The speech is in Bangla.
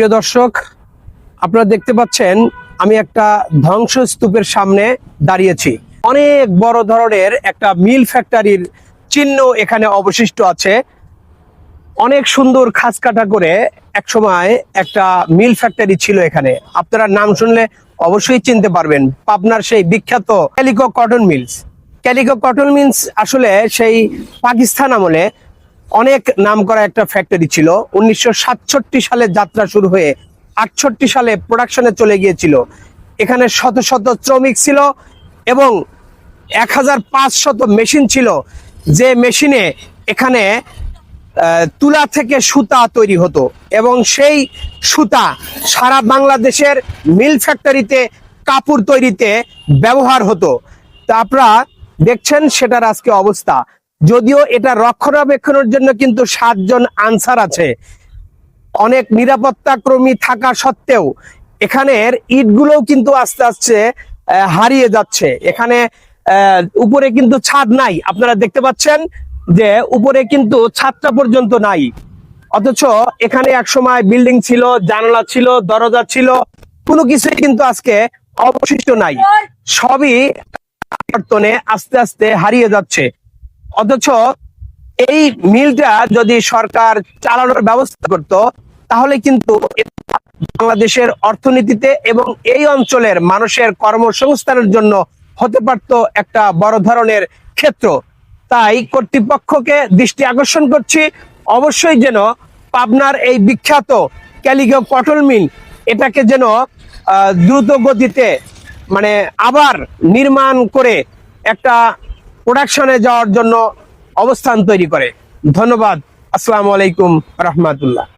প্রিয় দর্শক, আপনারা দেখতে পাচ্ছেন, আমি একটা ধ্বংসস্তূপের সামনে দাঁড়িয়েছি। অনেক বড় ধরনের একটা মিল ফ্যাক্টরির চিহ্ন এখানে অবশিষ্ট আছে। অনেক সুন্দর খাস কাটা করে এক সময় একটা মিল ফ্যাক্টরি ছিল এখানে। আপনারা নাম শুনলে অবশ্যই চিনতে পারবেন। পাবনার সেই বিখ্যাত calico cotton mills. Calico cotton mills আসলে সেই পাকিস্তান আমলে অনেক নাম করা একটা ফ্যাক্টরি ছিল। উনিশশো সাতষট্টি সালে যাত্রা শুরু হয়ে আটষট্টি সালে প্রোডাকশনে চলে গিয়েছিল। এখানে শত শত শ্রমিক ছিল এবং এক হাজার মেশিন ছিল। যে মেশিনে এখানে তুলা থেকে সুতা তৈরি হতো এবং সেই সুতা সারা বাংলাদেশের মিল ফ্যাক্টরিতে কাপড় তৈরিতে ব্যবহার হতো। তা আপনারা দেখছেন সেটার আজকে অবস্থা। যদিও এটা রক্ষণাবেক্ষণের জন্য কিন্তু সাতজন আনসার আছে। অনেক নিরাপত্তা কর্মী থাকা সত্ত্বেও এখানের ইটগুলোও কিন্তু আস্তে আস্তে হারিয়ে যাচ্ছে। এখানে উপরে কিন্তু ছাদ নাই। আপনারা দেখতে পাচ্ছেন যে উপরে কিন্তু ছাদটা পর্যন্ত নাই। অথচ এখানে এক সময় বিল্ডিং ছিল, জানালা ছিল, দরজা ছিল, কোনো কিছুই কিন্তু আজকে অবশিষ্ট নাই। সবই আস্তে আস্তে হারিয়ে যাচ্ছে। অথচ এই মিলটা যদি সরকার চালানোর ব্যবস্থা করত, তাহলে কিন্তু বাংলাদেশের অর্থনীতিতে এবং এই অঞ্চলের মানুষের কর্মসংস্থানের জন্য হতে পারত একটা বড় ধরনের ক্ষেত্র। তাই কর্তৃপক্ষকে দৃষ্টি আকর্ষণ করছি। অবশ্যই যেন পাবনার এই বিখ্যাত ক্যালিগো কটন মিল এটাকে যেন দ্রুত গতিতে মানে আবার নির্মাণ করে একটা প্রোডাকশনে যাওয়ার জন্য অবস্থান তৈরি করে। ধন্যবাদ। আসসালামু আলাইকুম রহমাতুল্লাহ।